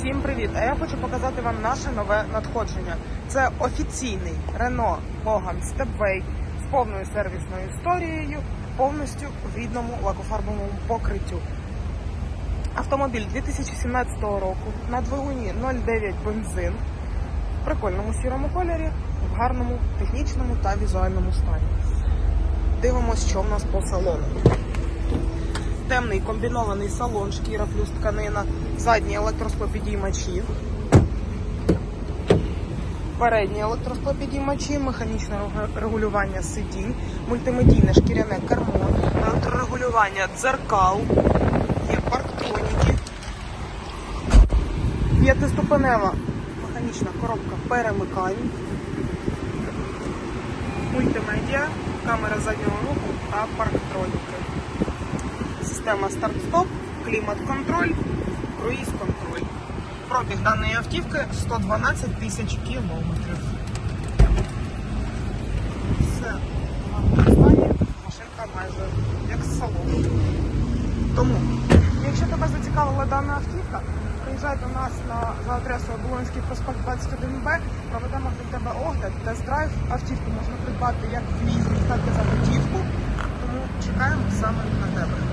Всім привіт! А я хочу показати вам наше нове надходження. Це офіційний Renault Logan Stepway з повною сервісною історією, повністю в рідному лакофарбовому покриттю. Автомобіль 2017 року на двигуні 0,9 бензин в прикольному сірому кольорі, в гарному технічному та візуальному стані. Дивимось, що в нас по салону. Темний комбінований салон, шкіра плюс тканина, задні електросклопідіймачі, передні електросклопідіймачі, механічне регулювання сидінь, мультимедійне шкіряне кермо, електрорегулювання дзеркал, є парктроніки, п'ятиступенева механічна коробка перемикань, мультимедіа, камера заднього руху та парктроніки. Система старт-стоп, клімат-контроль, круїз-контроль. Пробіг даної автівки 112 тисяч кілометрів. Все машинка майже як з салону. Тому, якщо тебе зацікавила дана автівка, приїжджай до нас на, за адресою Оболонський проспект 21Б, проведемо для тебе огляд, тест-драйв. Автівку можна придбати як в лізинг, так і за готівку. Тому чекаємо саме на тебе.